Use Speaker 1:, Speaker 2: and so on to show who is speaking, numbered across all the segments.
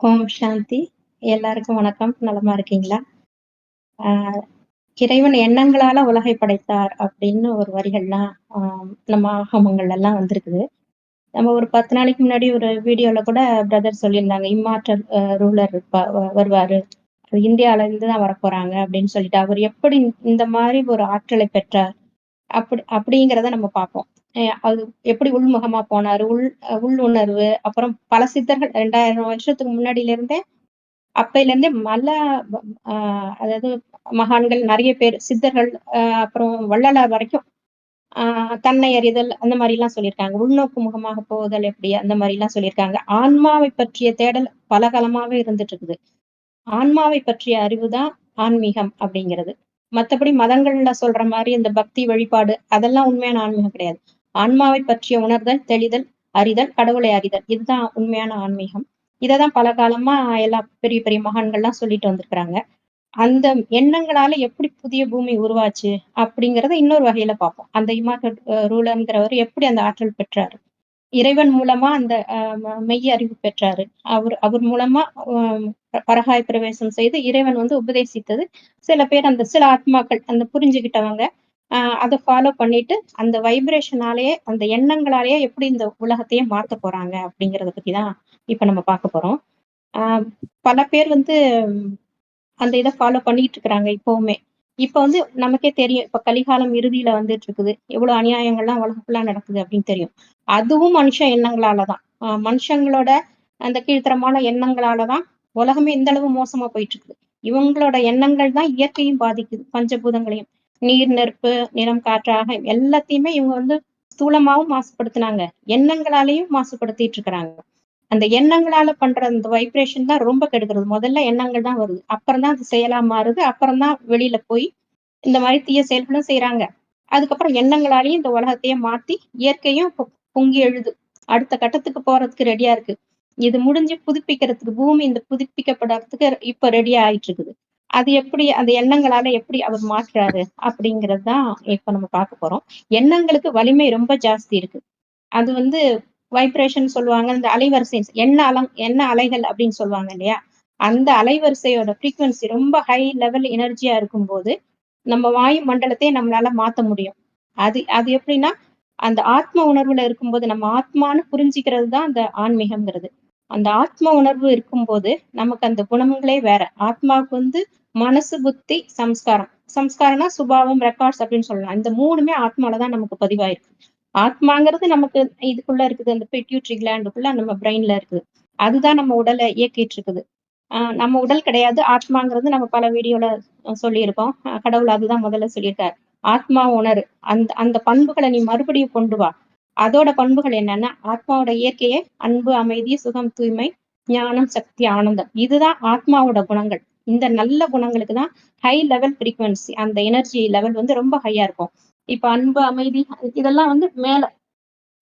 Speaker 1: ஓம் சாந்தி. எல்லாருக்கும் வணக்கம். நலமா இருக்கீங்களா? ஆஹ் இறைவன் எண்ணங்களால உலகை படைத்தார் அப்படின்னு ஒரு வரிகள்லாம் ஆஹ் நம்ம ஆகமங்கள் எல்லாம் வந்திருக்குது. நம்ம ஒரு பத்து நாளைக்கு முன்னாடி ஒரு வீடியோல கூட பிரதர் சொல்லியிருந்தாங்க இம்மாற்றல் ரூலர் வருவாரு. இந்தியால இருந்து தான் வரப்போறாங்க அப்படின்னு சொல்லிட்டு. அவர் எப்படி இந்த மாதிரி ஒரு ஆற்றலை பெற்றார்? அப்படி அப்படிங்கிறத நம்ம பார்ப்போம். அது எப்படி உள்முகமா போனாரு? உள் உள்ளுணர்வு அப்புறம் பல சித்தர்கள் ரெண்டாயிரம் வருஷத்துக்கு முன்னாடியில இருந்தே அப்பையில இருந்தே மல ஆஹ் அதாவது மகான்கள் நிறைய பேர் சித்தர்கள் அப்புறம் வள்ளலார் வரைக்கும் ஆஹ் தன்னை அறிதல் அந்த மாதிரி எல்லாம் சொல்லியிருக்காங்க. உள்நோக்கு முகமாக போதல் எப்படி அந்த மாதிரி எல்லாம் சொல்லியிருக்காங்க. ஆன்மாவை பற்றிய தேடல் பல காலமாவே இருந்துட்டு இருக்குது ஆன்மாவை பற்றிய அறிவுதான் ஆன்மீகம் அப்படிங்கிறது. மற்றபடி மதங்கள்ல சொல்ற மாதிரி இந்த பக்தி வழிபாடு அதெல்லாம் உண்மையான ஆன்மீகம் கிடையாது. ஆன்மாவை பற்றிய உணர்தல் தெளிதல் அறிதல் கடவுளை அறிதல். இதுதான் உண்மையான ஆன்மீகம். இததான் பல காலமா எல்லா பெரிய பெரிய மகான்கள்லாம் சொல்லிட்டு வந்திருக்கிறாங்க. அந்த எண்ணங்களால எப்படி புதிய பூமி உருவாச்சு அப்படிங்கிறத இன்னொரு வகையில பார்ப்போம். அந்த இமார்கட் ரூலர்ங்கிறவர் எப்படி அந்த ஆற்றல் பெற்றாரு? இறைவன் மூலமா அந்த மெய் அறிவு பெற்றாரு. அவர் அவர் மூலமா பரகாய் பிரவேசம் செய்து இறைவன் வந்து உபதேசித்தது. சில பேர் அந்த சில ஆத்மாக்கள் அந்த புரிஞ்சுக்கிட்டவங்க அதை ஃபாலோ பண்ணிட்டு அந்த வைப்ரேஷனாலேயே அந்த எண்ணங்களாலேயே எப்படி இந்த உலகத்தையே மாத்த போறாங்க அப்படிங்கறத பத்திதான் இப்ப நம்ம பார்க்க போறோம். ஆஹ் பல பேர் வந்து அந்த இதை ஃபாலோ பண்ணிட்டு இருக்கிறாங்க இப்பவுமே. இப்ப வந்து நமக்கே தெரியும் இப்ப கலிகாலம் இறுதியில வந்துட்டு இருக்குது. எவ்வளவு அநியாயங்கள்லாம் உலகப்புலா நடக்குது அப்படின்னு தெரியும். அதுவும் மனுஷ எண்ணங்களாலதான். ஆஹ் மனுஷங்களோட அந்த கீழ்த்தரமான எண்ணங்களாலதான் உலகமே இந்த அளவு மோசமா போயிட்டு இருக்குது. இவங்களோட எண்ணங்கள் தான் இயற்கையும் பாதிக்குது பஞ்சபூதங்களையும். நீர் நெருப்பு நிறம் காற்றாக எல்லாத்தையுமே இவங்க வந்து ஸ்தூலமாவும் மாசுபடுத்தினாங்க. எண்ணங்களாலையும் மாசுபடுத்திட்டு இருக்கிறாங்க. அந்த எண்ணங்களால பண்ற அந்த வைப்ரேஷன் தான் ரொம்ப கெடுக்கிறது. முதல்ல எண்ணங்கள் தான் வருது. அப்புறம் தான் அது செயலா மாறுது. அப்புறம் தான் வெளியில போய் இந்த மாதிரி தீய செயல்களும் செய்யறாங்க அதுக்கப்புறம் எண்ணங்களாலையும் இந்த உலகத்தையே மாத்தி இயற்கையும் பொங்கி எழுது. அடுத்த கட்டத்துக்கு போறதுக்கு ரெடியா இருக்கு. இது முடிஞ்சு புதுப்பிக்கிறதுக்கு பூமி இந்த புதுப்பிக்கப்படுறதுக்கு இப்ப ரெடியா ஆயிட்டு இருக்குது. அது எப்படி அந்த எண்ணங்களால எப்படி அவர் மாற்றுறாரு அப்படிங்கிறது தான் இப்ப நம்ம பார்க்க போறோம். எண்ணங்களுக்கு வலிமை ரொம்ப ஜாஸ்தி இருக்கு. அது வந்து வைப்ரேஷன் சொல்லுவாங்க இந்த அலைவரிசை எண்ண அலங் எண்ண அலைகள் அப்படின்னு சொல்லுவாங்க இல்லையா? அந்த அலைவரிசையோட ஃப்ரீக்வன்சி ரொம்ப ஹை லெவல் எனர்ஜியா இருக்கும்போது நம்ம வாயு மண்டலத்தை நம்மளால மாத்த முடியும். அது அது எப்படின்னா அந்த ஆத்ம உணர்வுல இருக்கும்போது நம்ம ஆத்மான்னு புரிஞ்சுக்கிறது தான் அந்த ஆன்மீகம்ங்கிறது. அந்த ஆத்ம உணர்வு இருக்கும்போது நமக்கு அந்த குணங்களே வேற. ஆத்மாவுக்கு வந்து மனசு புத்தி சம்ஸ்காரம். சம்ஸ்காரம்னா சுபாவம் ரெக்கார்ட்ஸ் அப்படின்னு சொல்லலாம். இந்த மூணுமே ஆத்மாலதான் நமக்கு பதிவாயிருக்கு. ஆத்மாங்கிறது நமக்கு இதுக்குள்ள இருக்குது. அந்த பெட்யூட்ரி கிளாண்டுக்குள்ள நம்ம பிரெயின்ல இருக்குது. அதுதான் நம்ம உடலை இயக்கிட்டு இருக்குது ஆஹ் நம்ம உடல் கிடையாது. ஆத்மாங்கிறது நம்ம பல வீடியோல சொல்லியிருக்கோம். கடவுள் அதுதான் முதல்ல சொல்லியிருக்காரு. ஆத்மா உணர். அந்த அந்த பண்புகளை நீ மறுபடியும் கொண்டு வா. அதோட பண்புகள் என்னன்னா ஆத்மாவோட இயற்கையே அன்பு அமைதி சுகம் தூய்மை ஞானம் சக்தி ஆனந்தம். இதுதான் ஆத்மாவோட குணங்கள். இந்த நல்ல குணங்களுக்கு தான் ஹை லெவல் ஃப்ரீக்வன்சி அந்த எனர்ஜி லெவல் வந்து ரொம்ப ஹையா இருக்கும். இப்ப அன்பு அமைதி இதெல்லாம் வந்து மேல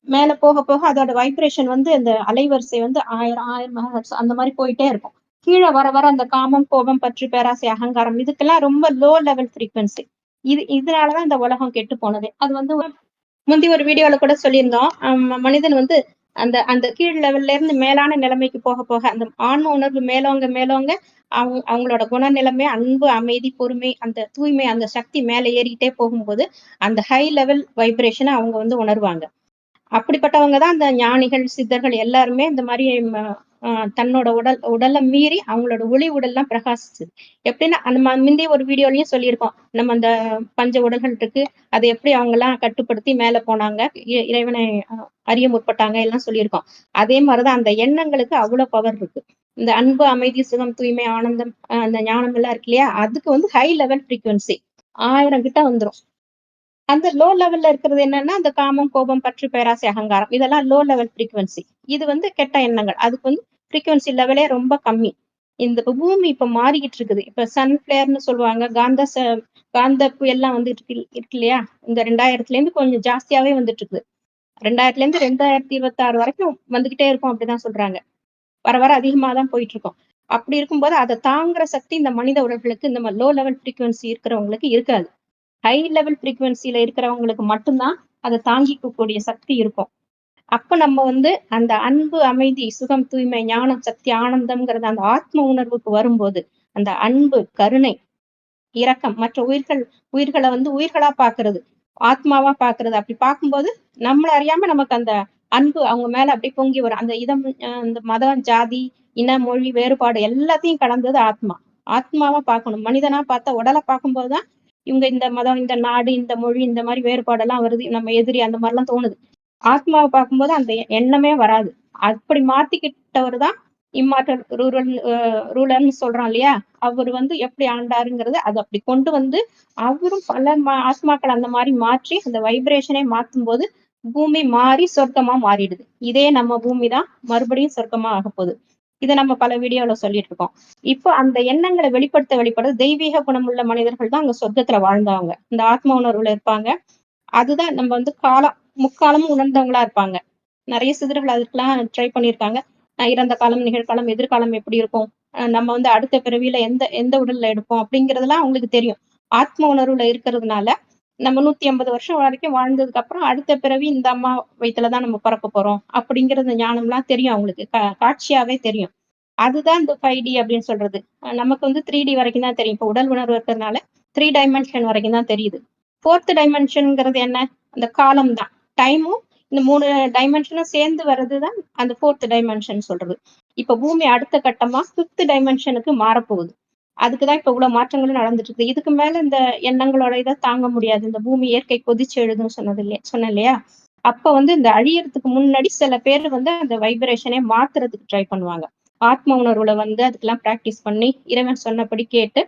Speaker 1: மேல போக போக அதோட வைப்ரேஷன் வந்து அந்த அலைவரிசை வந்து ஆயிரம் ஆயிரம் அந்த மாதிரி போயிட்டே இருக்கும். கீழே வர வர அந்த காமம் கோபம் பற்றி பேராசை அகங்காரம் இதுக்கெல்லாம் ரொம்ப லோ லெவல் ஃப்ரீக்வன்சி இது இதனாலதான் இந்த உலகம் கெட்டு போனது. அது வந்து முந்தி ஒரு வீடியோல கூட சொல்லியிருந்தோம். மனிதன் வந்து அந்த அந்த கீழ் லெவல்ல இருந்து மேலான நிலைமைக்கு போக போக அந்த ஆன்ம உணர்வு மேலோங்க மேலோங்க அவங்க அவங்களோட குணநிலைமை அன்பு அமைதி பொறுமை அந்த தூய்மை அந்த சக்தி மேலே ஏறிக்கிட்டே போகும்போது அந்த ஹை லெவல் வைப்ரேஷனை அவங்க வந்து உணர்வாங்க. அப்படிப்பட்டவங்க தான் அந்த ஞானிகள் சித்தர்கள் எல்லாருமே இந்த மாதிரி தன்னோட உடல் உடலை மீறி அவங்களோட ஒளி உடல்லாம் பிரகாசிச்சு எப்படின்னா நம்ம முந்தைய ஒரு வீடியோலயும் சொல்லியிருக்கோம். நம்ம அந்த பஞ்ச உடல்கள் இருக்கு. அதை எப்படி அவங்க எல்லாம் கட்டுப்படுத்தி மேல போனாங்க? இறைவனை அறிய முற்பட்டாங்க எல்லாம் சொல்லியிருக்கோம். அதே மாதிரிதான் அந்த எண்ணங்களுக்கு அவ்வளவு பவர் இருக்கு. இந்த அன்பு அமைதி சுகம் தூய்மை ஆனந்தம் அந்த ஞானம் எல்லாம் இருக்கு இல்லையா? அதுக்கு வந்து ஹை லெவல் ஃப்ரீக்குவன்சி ஆயிரம் கிட்ட வந்துடும் அந்த லோ லெவல்ல இருக்கிறது என்னன்னா அந்த காமம் கோபம் பற்று பேராசை அகங்காரம். இதெல்லாம் லோ லெவல் ஃப்ரீக்குவன்சி இது வந்து கெட்ட எண்ணங்கள். அதுக்கு வந்து ஃப்ரீக்குவன்சி லெவலே ரொம்ப கம்மி. இந்த பூமி இப்ப மாறிக்கிட்டு இருக்குது இப்ப சன் பிளேயர்னு சொல்லுவாங்க காந்த காந்த எல்லாம் வந்து இருக்கு இருக்கு இல்லையா? இந்த ரெண்டாயிரத்துல இருந்து கொஞ்சம் ஜாஸ்தியாவே வந்துட்டு இருக்குது ரெண்டாயிரத்துல இருந்து ரெண்டாயிரத்தி இருபத்தி ஆறு வரைக்கும் வந்துகிட்டே இருக்கும் அப்படிதான் சொல்றாங்க. வர வர அதிகமா தான் போயிட்டு இருக்கோம் அப்படி இருக்கும்போது அதை தாங்குற சக்தி இந்த மனித உடல்களுக்கு இந்த லோ லெவல் ஃப்ரீக்குவன்சி இருக்கிறவங்களுக்கு இருக்காது. ஹை லெவல் ஃப்ரீக்குவன்சியில இருக்கிறவங்களுக்கு மட்டும்தான் அதை தாங்கிக்கக்கூடிய சக்தி இருக்கும். அப்ப நம்ம வந்து அந்த அன்பு அமைதி சுகம் தூய்மை ஞானம் சக்தி ஆனந்தம்ங்கிறது அந்த ஆத்ம உணர்வுக்கு வரும்போது அந்த அன்பு கருணை இரக்கம் மற்ற உயிர்கள் உயிர்களை வந்து உயிர்களா பாக்குறது ஆத்மாவா பாக்குறது அப்படி பார்க்கும்போது நம்மள அறியாம நமக்கு அந்த அன்பு அவங்க மேல அப்படி பொங்கி வரும். அந்த இதம் அந்த மதம் ஜாதி இன மொழி வேறுபாடு எல்லாத்தையும் கடந்தது ஆத்மா. ஆத்மாவா பார்க்கணும். மனிதனா பார்த்தா உடலை பார்க்கும்போதுதான் இவங்க இந்த மதம் இந்த நாடு இந்த மொழி இந்த மாதிரி வேறுபாடெல்லாம் வருது. நம்ம எதிரி அந்த மாதிரிலாம் தோணுது. ஆத்மாவை பார்க்கும்போது அந்த எண்ணமே வராது. அப்படி மாத்திக்கிட்டவர் தான் இம்மாற்றல் ரூரல் ரூலர்னு சொல்றான் இல்லையா? அவர் வந்து எப்படி ஆண்டாருங்கிறது அது அப்படி கொண்டு வந்து அவரும் பல ஆத்மாக்கள் அந்த மாதிரி மாற்றி அந்த வைப்ரேஷனை மாற்றும் போது பூமி மாறி சொர்க்கமா மாறிடுது. இதே நம்ம பூமி தான் மறுபடியும் சொர்க்கமா ஆக போகுது. இதை நம்ம பல வீடியோல சொல்லிட்டு இருக்கோம். இப்போ அந்த எண்ணங்களை வெளிப்படுத்த வெளிப்படுத்த தெய்வீக குணமுள்ள மனிதர்கள் தான் அங்க சொர்க்கத்துல வாழ்ந்தவங்க. இந்த ஆத்ம உணர்வுல இருப்பாங்க. அதுதான் நம்ம வந்து காலம் முக்காலமும் உணர்ந்தவங்களா இருப்பாங்க. நிறைய சிதறுகள் அதுக்கெல்லாம் ட்ரை பண்ணியிருக்காங்க. இறந்த காலம் நிகழ்காலம் எதிர்காலம் எப்படி இருக்கும்? நம்ம வந்து அடுத்த பிறவியில எந்த எந்த உடல்ல எடுப்போம்? அப்படிங்கறதெல்லாம் அவங்களுக்கு தெரியும். ஆத்ம உணர்வுல இருக்கிறதுனால நம்ம நூத்தி ஐம்பது வருஷம் வரைக்கும் வாழ்ந்ததுக்கு அப்புறம் அடுத்த பிறவி இந்த அம்மா வயிற்றுலதான் நம்ம பிறக்க போறோம். ஞானம் ஞானம்லாம் தெரியும் அவங்களுக்கு. காட்சியாவே தெரியும். அதுதான் இந்த ஃபைவ் டி அப்படின்னு சொல்றது. நமக்கு வந்து த்ரீ டி வரைக்கும் தான் தெரியும். இப்போ உடல் உணர்வு இருக்கிறதுனால த்ரீ டைமென்ஷன் வரைக்கும் தான் தெரியுது. ஃபோர்த் டைமென்ஷனுங்கிறது என்ன? அந்த காலம் தான். டைமும் இந்த மூணு டைமென்ஷனும் சேர்ந்து வர்றதுதான் அந்த ஃபோர்த் டைமென்ஷன் சொல்றது. இப்ப பூமி அடுத்த கட்டமா ஃபிஃப்த் டைமென்ஷனுக்கு மாறப்போகுது. அதுக்குதான் இப்ப இவ்வளவு மாற்றங்களும் நடந்துட்டு இருக்கு இதுக்கு மேல இந்த எண்ணங்களோட இதை தாங்க முடியாது. இந்த பூமி இயற்கை கொதிச்சு எழுதுன்னு சொன்னது இல்லையா? சொன்ன இல்லையா? அப்ப வந்து இந்த அழியறதுக்கு முன்னாடி சில பேர் வந்து அந்த வைப்ரேஷனே மாத்துறதுக்கு ட்ரை பண்ணுவாங்க. ஆத்ம உணர்வுல வந்து அதுக்கெல்லாம் பிராக்டிஸ் பண்ணி இறைவன் சொன்னபடி கேட்டு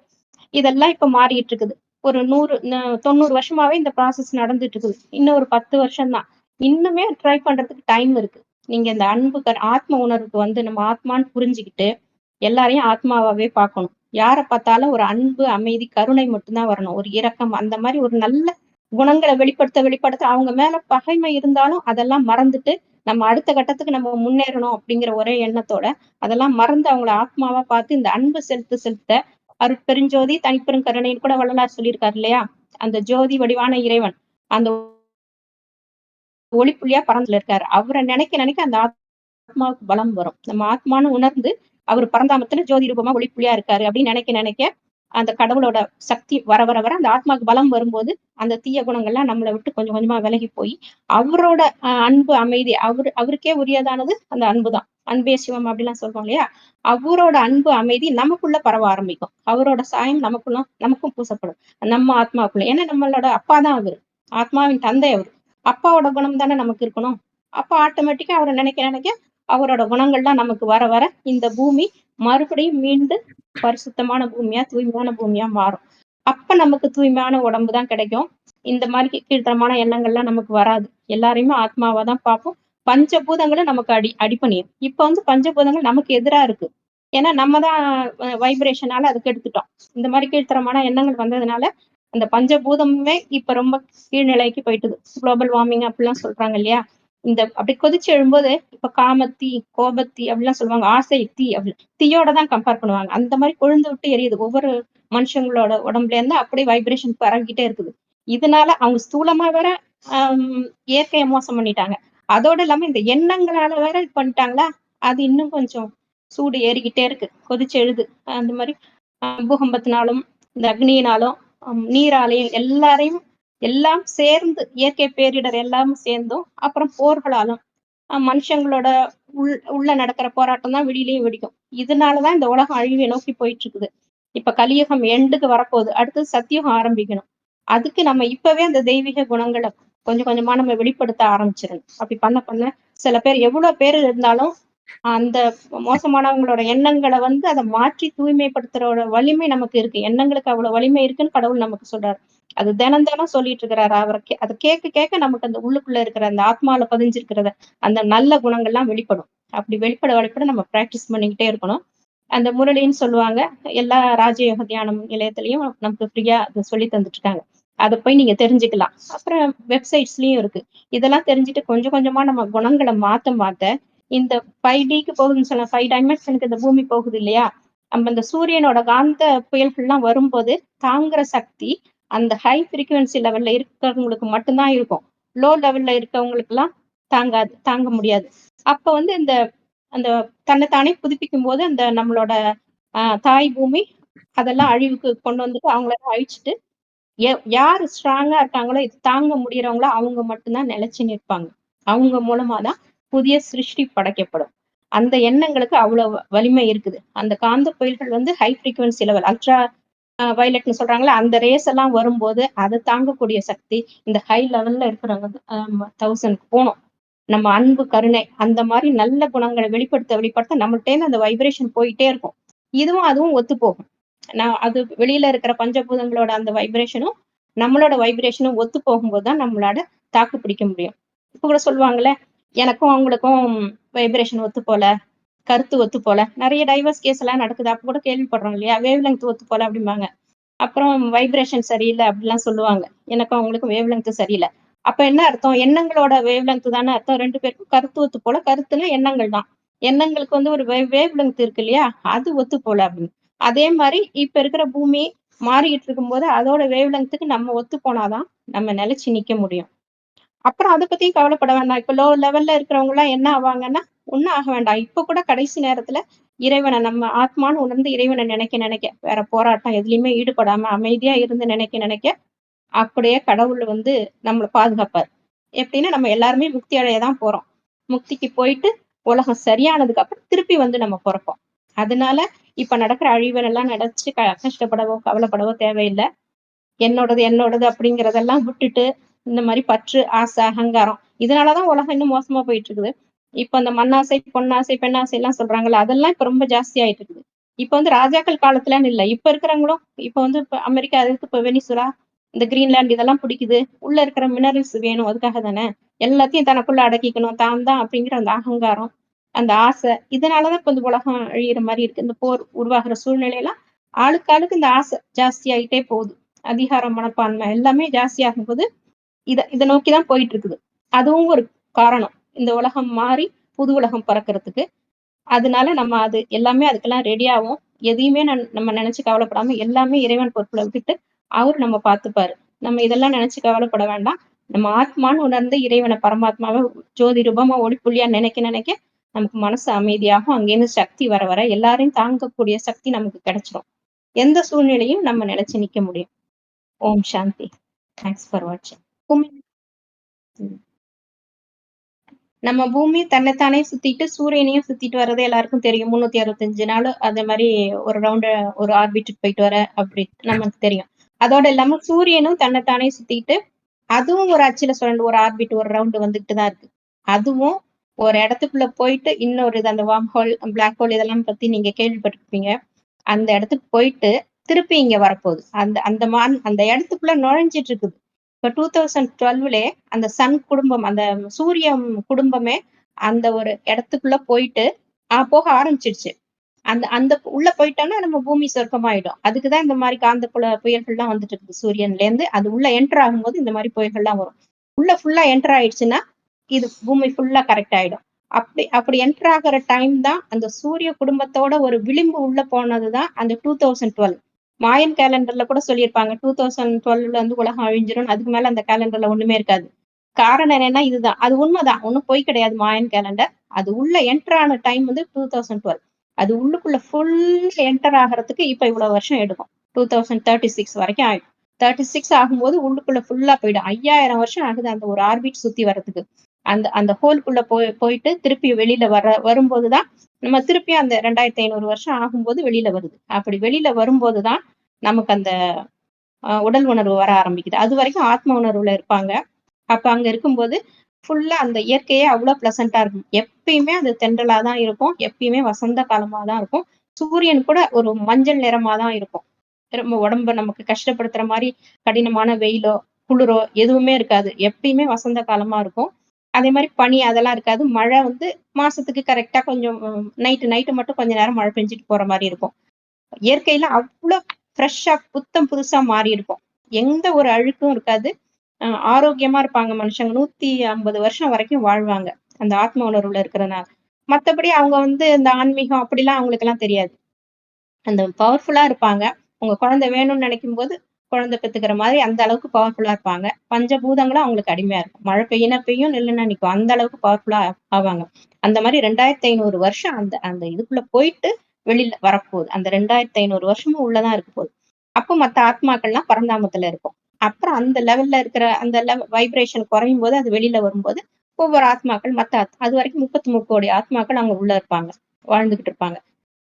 Speaker 1: இதெல்லாம் இப்ப மாறிட்டு இருக்குது. ஒரு நூறு தொண்ணூறு வருஷமாவே இந்த ப்ராசஸ் நடந்துட்டு இருக்குது இன்னும் ஒரு பத்து வருஷம் தான் இன்னுமே ட்ரை பண்றதுக்கு டைம் இருக்கு. நீங்க இந்த அன்பு ஆத்ம உணர்வுக்கு வந்து நம்ம ஆத்மான்னு புரிஞ்சுக்கிட்டு எல்லாரையும் ஆத்மாவாவே பார்க்கணும். யாரை பார்த்தாலும் ஒரு அன்பு அமைதி கருணை மட்டும்தான் வரணும். ஒரு இரக்கம் அந்த மாதிரி ஒரு நல்ல குணங்களை வெளிப்படுத்த வெளிப்படுத்த அவங்க மேல பகைமை இருந்தாலும் அதெல்லாம் மறந்துட்டு நம்ம அடுத்த கட்டத்துக்கு நம்ம முன்னேறணும் அப்படிங்கிற ஒரே எண்ணத்தோட அதெல்லாம் மறந்து அவங்கள ஆத்மாவா பார்த்து இந்த அன்பு செலுத்து செலுத்த அருட்பெருஞ்சோதி தனிப்பெரும் கருணைன்னு கூட வள்ளலார் சொல்லியிருக்காரு இல்லையா? அந்த ஜோதி வடிவான இறைவன் அந்த ஒளிப்புள்ளியா பறந்துல இருக்காரு. அவரை நினைக்க நினைக்க அந்த ஆத்மாவுக்கு பலம் வரும். நம்ம ஆத்மானு உணர்ந்து அவர் பரந்தாமத்துல ஜோதி ரூபமா ஒளிப்புள்ளியா இருக்காரு அப்படின்னு நினைக்க நினைக்க அந்த கடவுளோட சக்தி வர வர வர அந்த ஆத்மாவுக்கு பலம் வரும்போது அந்த தீய குணங்கள்லாம் நம்மளை விட்டு கொஞ்சம் கொஞ்சமா விலகி போய் அவரோட அன்பு அமைதி அவரு அவருக்கே உரியதானது அந்த அன்பு தான் அன்பே சிவம் அப்படிலாம் சொல்லுவோம் இல்லையா? அவரோட அன்பு அமைதி நமக்குள்ள பரவ ஆரம்பிக்கும். அவரோட சாயம் நமக்குள்ள நமக்கும் பூசப்படும். நம்ம ஆத்மாவுக்குள்ள. ஏன்னா நம்மளோட அப்பா தான் அவரு. ஆத்மாவின் தந்தை அவரு. அப்பாவோட குணம் தானே நமக்கு இருக்கணும். அப்பா ஆட்டோமேட்டிக்கா அவரை நினைக்க நினைக்க அவரோட குணங்கள்லாம் நமக்கு வர வர இந்த பூமி மறுபடியும் மீண்டும் பரிசுத்தமான பூமியா தூய்மையான பூமியா மாறும். அப்ப நமக்கு தூய்மையான உடம்பு தான் கிடைக்கும். இந்த மாதிரி கீழ்த்தரமான எண்ணங்கள்லாம் நமக்கு வராது. எல்லாரையுமே ஆத்மாவா தான் பார்ப்போம். பஞ்சபூதங்களை நமக்கு அடி அடிப்பணியும் இப்ப வந்து பஞ்சபூதங்கள் நமக்கு எதிரா இருக்கு. ஏன்னா நம்ம தான் வைப்ரேஷனால அதுக்கு எடுத்துட்டோம். இந்த மாதிரி கீழ்த்தரமான எண்ணங்கள் வந்ததுனால அந்த பஞ்சபூதமுமே இப்ப ரொம்ப கீழ்நிலைக்கு போயிட்டுது. குளோபல் வார்மிங் அப்படிலாம் சொல்றாங்க இல்லையா? இந்த அப்படி கொதிச்சு எழும்போது இப்ப காமத்தி கோபத்தி அப்படிலாம் சொல்லுவாங்க. ஆசை தீ அப்படி தீயோட தான் கம்பேர் பண்ணுவாங்க. அந்த மாதிரி கொழுந்து விட்டு எரியுது. ஒவ்வொரு மனுஷங்களோட உடம்புல இருந்து அப்படியே வைப்ரேஷன் பரவிக்கிட்டே இருக்குது. இதனால அவங்க ஸ்தூலமா வேற ஆஹ் இயற்கையை மோசம் பண்ணிட்டாங்க. அதோட இல்லாம இந்த எண்ணங்களால வேற இது பண்ணிட்டாங்களா? அது இன்னும் கொஞ்சம் சூடு ஏறிக்கிட்டே இருக்கு. கொதிச்சு எழுது. அந்த மாதிரி பூகம்பத்தினாலும் இந்த அக்னியினாலும் நீராலையும் எல்லாரையும் எல்லாம் சேர்ந்து இயற்கை பேரிடர் எல்லாம் சேர்ந்தும் அப்புறம் போர்களாலும் மனுஷங்களோட உள் உள்ள நடக்கிற போராட்டம் தான் வெளியிலையும் வெடிக்கும். இதனாலதான் இந்த உலகம் அழிவை நோக்கி போயிட்டு இருக்குது இப்ப கலியுகம் எண்டுக்கு வரப்போகுது. அடுத்து சத்தியுகம் ஆரம்பிக்கணும். அதுக்கு நம்ம இப்பவே அந்த தெய்வீக குணங்களை கொஞ்சம் கொஞ்சமா நம்ம வெளிப்படுத்த ஆரம்பிச்சிடணும். அப்படி பண்ண பண்ண சில பேர் எவ்வளவு பேர் இருந்தாலும் அந்த மோசமானவங்களோட எண்ணங்களை வந்து அதை மாற்றி தூய்மைப்படுத்துறோட வலிமை நமக்கு இருக்கு. எண்ணங்களுக்கு அவ்வளவு வலிமை இருக்குன்னு கடவுள் நமக்கு சொல்றாரு. அது தினம் தினம் சொல்லிட்டு இருக்கிறாரு அவரை அதை கேட்க கேட்க நமக்கு அந்த உள்ளுக்குள்ள இருக்கிற அந்த ஆத்மால பதிஞ்சிருக்கிறத அந்த நல்ல குணங்கள்லாம் வெளிப்படும். அப்படி வெளிப்பட வெளிப்பட நம்ம பிராக்டிஸ் பண்ணிக்கிட்டே இருக்கணும். அந்த முரளின்னு சொல்லுவாங்க எல்லா ராஜயோக தியானம் நிலையத்திலையும் நமக்கு ஃப்ரீயா அதை சொல்லி தந்துட்டு இருக்காங்க அதை போய் நீங்க தெரிஞ்சுக்கலாம். அப்புறம் வெப்சைட்ஸ்லயும் இருக்கு. இதெல்லாம் தெரிஞ்சுட்டு கொஞ்சம் கொஞ்சமா நம்ம குணங்களை மாத்த மாத்த இந்த ஃபைவ் டிக்கு போகுதுன்னு சொன்ன ஃபைவ் டைமென்ஷனுக்கு இந்த பூமி போகுது இல்லையா? நம்ம இந்த சூரியனோட காந்த புயல்கள்லாம் வரும்போது தாங்குற சக்தி அந்த ஹை ஃப்ரீக்குவன்சி லெவல்ல இருக்கிறவங்களுக்கு மட்டும்தான் இருக்கும். லோ லெவல்ல இருக்கவங்களுக்கு எல்லாம் தாங்காது தாங்க முடியாது. அப்ப வந்து இந்த அந்த தன்னைத்தானே புதுப்பிக்கும் போது அந்த நம்மளோட தாய் பூமி அதெல்லாம் அழிவுக்கு கொண்டு வந்துட்டு அவங்கள அழிச்சிட்டு யாரு ஸ்ட்ராங்கா இருக்காங்களோ இது தாங்க முடியறவங்களோ அவங்க மட்டும்தான் நிலைச்சு நிற்பாங்க. அவங்க மூலமா தான் புதிய சிருஷ்டி படைக்கப்படும். அந்த எண்ணங்களுக்கு அவ்வளவு வலிமை இருக்குது. அந்த காந்த புயல்கள் வந்து ஹை ஃப்ரீக்வன்சி லெவல் அல்ட்ரா வயலட்னு சொல்றாங்களே அந்த ரேஸ் எல்லாம் வரும்போது அதை தாங்கக்கூடிய சக்தி இந்த ஹை லெவல்ல இருக்கிறவங்க தௌசண்ட் போனோம் நம்ம அன்பு கருணை அந்த மாதிரி நல்ல குணங்களை வெளிப்படுத்த வெளிப்படுத்த நம்மள்டேந்து அந்த வைப்ரேஷன் போயிட்டே இருக்கும். இதுவும் அதுவும் ஒத்து போகும். நான் அது வெளியில இருக்கிற பஞ்சபூதங்களோட அந்த வைப்ரேஷனும் நம்மளோட வைப்ரேஷனும் ஒத்து போகும்போது தான் நம்மளால தாக்கு பிடிக்க முடியும். இப்ப கூட சொல்லுவாங்கல்ல எனக்கும் அவங்களுக்கும் வைப்ரேஷன் ஒத்து போல கருத்து ஒத்து போல. நிறைய டைவர்ஸ் கேஸ் எல்லாம் நடக்குது. அப்ப கூட கேள்விப்படுறோம் இல்லையா? வேவ் லெங்த் ஒத்து போல அப்படிம்பாங்க. அப்புறம் வைப்ரேஷன் சரியில்லை அப்படிலாம் சொல்லுவாங்க. எனக்கும் அவங்களுக்கும் வேவ் லெங்த் சரியில்லை. அப்ப என்ன அர்த்தம்? எண்ணங்களோட வேவ் லெங்த் தானே அர்த்தம். ரெண்டு பேருக்கும் கருத்து ஒத்து போல. கருத்துனா எண்ணங்கள் தான். எண்ணங்களுக்கு வந்து ஒரு வேவ் லெங்த் இருக்கு இல்லையா? அது ஒத்து போல அப்படின்னு. அதே மாதிரி இப்ப இருக்கிற பூமி மாறிக்கிட்டு இருக்கும்போது அதோட வேவ் லெங்த்துக்கு நம்ம ஒத்து போனாதான் நம்ம நிலைச்சு நிக்க முடியும். அப்புறம் அதை பத்தியும் கவலைப்பட வேண்டாம். இப்ப லோ லெவல்ல இருக்கிறவங்க எல்லாம் என்ன ஆவாங்கன்னா ஒன்னும் ஆக வேண்டாம். இப்ப கூட கடைசி நேரத்துல இறைவனை நம்ம ஆத்மான்னு உணர்ந்து இறைவனை நினைக்க நினைக்க வேற போராட்டம் எதுலயுமே ஈடுபடாம அமைதியா இருந்து நினைக்க நினைக்க அப்படியே கடவுள் வந்து நம்மளை பாதுகாப்பார். எப்படின்னா நம்ம எல்லாருமே முக்தி அடைய தான் போறோம். முக்திக்கு போயிட்டு உலகம் சரியானதுக்கு அப்புறம் திருப்பி வந்து நம்ம பிறப்போம். அதனால இப்ப நடக்கிற அழிவன் எல்லாம் நினைச்சு கஷ்டப்படவோ கவலைப்படவோ தேவையில்லை. என்னோடது என்னோடது அப்படிங்கிறதெல்லாம் விட்டுட்டு இந்த மாதிரி பற்று ஆசை அகங்காரம் இதனாலதான் உலகம் இன்னும் மோசமா போயிட்டு இருக்குது. இப்ப அந்த மண்ணாசை பொன்னாசை பெண்ணாசை எல்லாம் சொல்றாங்கல்ல அதெல்லாம் இப்ப ரொம்ப ஜாஸ்தி ஆயிட்டு இருக்குது இப்ப வந்து ராஜாக்கள் காலத்துலன்னு இல்லை இப்ப இருக்கிறவங்களும் இப்ப வந்து இப்ப அமெரிக்கா அதுக்கு இப்ப வெனிசுலா இந்த கிரீன்லாண்ட் இதெல்லாம் பிடிக்குது. உள்ள இருக்கிற மினரல்ஸ் வேணும் அதுக்காக தானே. எல்லாத்தையும் தனக்குள்ள அடக்கிக்கணும் தான் தான் அப்படிங்கிற அந்த அகங்காரம் அந்த ஆசை. இதனாலதான் இப்ப இந்த உலகம் அழியிற மாதிரி இருக்கு. இந்த போர் உருவாகிற சூழ்நிலையெல்லாம் ஆளுக்கு ஆளுக்கு இந்த ஆசை ஜாஸ்தி ஆகிட்டே போகுது. அதிகார மனப்பான்மை எல்லாமே ஜாஸ்தி ஆகும்போது போது இதை இதை நோக்கிதான் போயிட்டு இருக்குது அதுவும் ஒரு காரணம். இந்த உலகம் மாறி புது உலகம் பறக்கிறதுக்கு. அதனால நம்ம அது எல்லாமே அதுக்கெல்லாம் ரெடியாகும் எதையுமே நம்ம நினைச்சு கவலைப்படாம எல்லாமே இறைவன் பொறுப்புல விட்டுட்டு அவர் நம்ம பார்த்துப்பாரு. நம்ம இதெல்லாம் நினைச்சு கவலைப்பட வேண்டாம். நம்ம ஆத்மான்னு உணர்ந்து இறைவனை பரமாத்மாவை ஜோதி ரூபமா ஒளிப்புள்ளியா நினைக்க நினைக்க நமக்கு மனசு அமைதியாகும். அங்கேருந்து சக்தி வர வர எல்லாரையும் தாங்கக்கூடிய சக்தி நமக்கு கிடைச்சிரும். எந்த சூழ்நிலையும் நம்ம நினைச்சு நிக்க முடியும். ஓம் சாந்தி. தேங்க்ஸ் ஃபார் வாட்சிங் நம்ம பூமி தன்னைத்தானே சுத்திட்டு சூரியனையும் சுத்திட்டு வர்றது எல்லாருக்கும் தெரியும். முன்னூத்தி அறுபத்தஞ்சு நாள் அந்த மாதிரி ஒரு ரவுண்ட் ஒரு ஆர்பிட்டுக்கு போயிட்டு வர அப்படி நமக்கு தெரியும். அதோட இல்லாம சூரியனும் தன்னைத்தானே சுத்திட்டு அதுவும் ஒரு அச்சுல சுரண்டு ஒரு ஆர்பிட் ஒரு ரவுண்டு வந்துட்டு தான் இருக்கு. அதுவும் ஒரு இடத்துக்குள்ள போயிட்டு இன்னொரு இது அந்த வார்ம் ஹோல் பிளாக் ஹோல் இதெல்லாம் பத்தி நீங்க கேள்விப்பட்டிருப்பீங்க. அந்த இடத்துக்கு போயிட்டு திருப்பி இங்க வரப்போகுது. அந்த அந்த மா அந்த இடத்துக்குள்ள நுழைஞ்சிட்டு இருக்குது. இப்போ டூ தௌசண்ட் டுவெல்வ்லே அந்த சன் குடும்பம் அந்த சூரிய குடும்பமே அந்த ஒரு இடத்துக்குள்ள போயிட்டு போக ஆரம்பிச்சிருச்சு அந்த அந்த உள்ள போயிட்டோம்னா நம்ம பூமி சொர்க்கமாயிடும். அதுக்குதான் இந்த மாதிரி காந்தப்புல புயல்கள்லாம் வந்துட்டு இருக்குது. சூரியன்ல இருந்து அது உள்ள என்டர் ஆகும்போது இந்த மாதிரி புயல்கள்லாம் வரும். உள்ள ஃபுல்லா என்டர் ஆயிடுச்சுன்னா இது பூமி ஃபுல்லா கரெக்ட் ஆயிடும். அப்படி அப்படி என்டர் ஆகிற டைம் தான் அந்த சூரிய குடும்பத்தோட ஒரு விளிம்பு உள்ள போனதுதான் அந்த டூ தௌசண்ட் டுவெல் மாயன் கேலண்டர்ல கூட சொல்லியிருப்பாங்க. டூ தௌசண்ட் டுவெல்ல வந்து உலகம் அழிஞ்சிரும். அதுக்கு மேல அந்த கேலண்டர்ல ஒண்ணுமே இருக்காது. காரணம் என்னன்னா இதுதான். அது உண்மைதான். ஒன்றும் போய் கிடையாது மாயன் கேலண்டர் அது உள்ள என்டர் ஆன டைம் வந்து டூ தௌசண்ட் டுவெல் அது உள்ளுக்குள்ள ஃபுல் என்டர் ஆகிறதுக்கு இப்ப இவ்வளவு வருஷம் எடுக்கும். டூ தௌசண்ட் தேர்ட்டி சிக்ஸ் வரைக்கும் ஆயிடும். தேர்ட்டி சிக்ஸ் ஆகும்போது உள்ளுக்குள்ள ஃபுல்லா போயிடும். ஐயாயிரம் வருஷம் ஆகுது அந்த ஒரு ஆர்பிட் சுத்தி வர்றதுக்கு. அந்த அந்த ஹோல்குள்ள போய் போயிட்டு திருப்பி வெளியில வர வரும்போதுதான் நம்ம திருப்பி அந்த ரெண்டாயிரத்தி ஐநூறு வருஷம் ஆகும்போது வெளியில வருது. அப்படி வெளியில வரும்போதுதான் நமக்கு அந்த உடல் உணர்வு வர ஆரம்பிக்குது. அது வரைக்கும் ஆத்ம உணர்வுல இருப்பாங்க. அப்ப அங்க இருக்கும்போது ஃபுல்லா அந்த இயற்கையே அவ்வளவு பிளசண்டா இருக்கும். எப்பயுமே அது தென்றலா தான் இருக்கும். எப்பயுமே வசந்த காலமா தான் இருக்கும். சூரியன் கூட ஒரு மஞ்சள் நிறமா தான் இருக்கும். ரொம்ப உடம்ப நமக்கு கஷ்டப்படுத்துற மாதிரி கடினமான வெயிலோ குளிரோ எதுவுமே இருக்காது. எப்பயுமே வசந்த காலமா இருக்கும். அதே மாதிரி பனி அதெல்லாம் இருக்காது. மழை வந்து மாசத்துக்கு கரெக்டா கொஞ்சம் நைட்டு நைட்டு மட்டும் கொஞ்ச நேரம் மழை பெஞ்சிட்டு போற மாதிரி இருக்கும். இயற்கையில அவ்வளோ ஃப்ரெஷ்ஷா புத்தம் புதுசா மாறி இருக்கும். எந்த ஒரு அழுக்கும் இருக்காது. ஆரோக்கியமா இருப்பாங்க மனுஷங்க. நூத்தி ஐம்பது வருஷம் வரைக்கும் வாழ்வாங்க அந்த ஆத்ம உணர்வுல இருக்கிறனால. மத்தபடி அவங்க வந்து இந்த ஆன்மீகம் அப்படிலாம் அவங்களுக்கு எல்லாம் தெரியாது. அந்த பவர்ஃபுல்லா இருப்பாங்க. உங்க குழந்தை வேணும்னு நினைக்கும் போது குழந்தை பெத்துக்கிற மாதிரி அந்த அளவுக்கு பவர்ஃபுல்லா இருப்பாங்க. பஞ்சபூதங்களும் அவங்களுக்கு அடிமையா இருக்கும். மழை பெய்யினா பெய்யும் நில்லுனா நிற்கும். அந்த அளவுக்கு பவர்ஃபுல்லா ஆவாங்க. அந்த மாதிரி ரெண்டாயிரத்தி ஐநூறு வருஷம் அந்த அந்த இதுக்குள்ள போயிட்டு வெளியில வரப்போகுது. அந்த ரெண்டாயிரத்தி ஐநூறு வருஷமும் உள்ளதான் இருக்க போகுது. அப்போ மத்த ஆத்மாக்கள்லாம் பரந்தாமத்துல இருக்கும். அப்புறம் அந்த லெவல்ல இருக்கிற அந்த வைப்ரேஷன் குறையும் போது அது வெளியில வரும்போது ஒவ்வொரு ஆத்மாக்கள் மத்த அது வரைக்கும் முப்பத்தி முக்கோடி ஆத்மாக்கள் அவங்க உள்ள இருப்பாங்க. வாழ்ந்துகிட்டு இருப்பாங்க.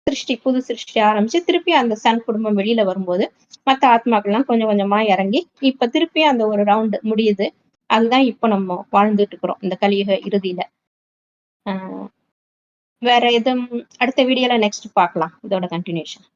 Speaker 1: சிருஷ்டி புது சிருஷ்டி ஆரம்பிச்சு திருப்பி அந்த சன் குடும்பம் வெளியில வரும்போது மத்த ஆத்மாக்கள்லாம் கொஞ்சம் கொஞ்சமா இறங்கி இப்ப திருப்பி அந்த ஒரு ரவுண்டு முடியுது. அதுதான் இப்ப நம்ம வாழ்ந்துட்டு இருக்கிறோம் இந்த கலியுக இறுதியில. ஆஹ் வேற எதுவும் அடுத்த வீடியோல நெக்ஸ்ட் பார்க்கலாம். இதோட கண்டினியூஷன்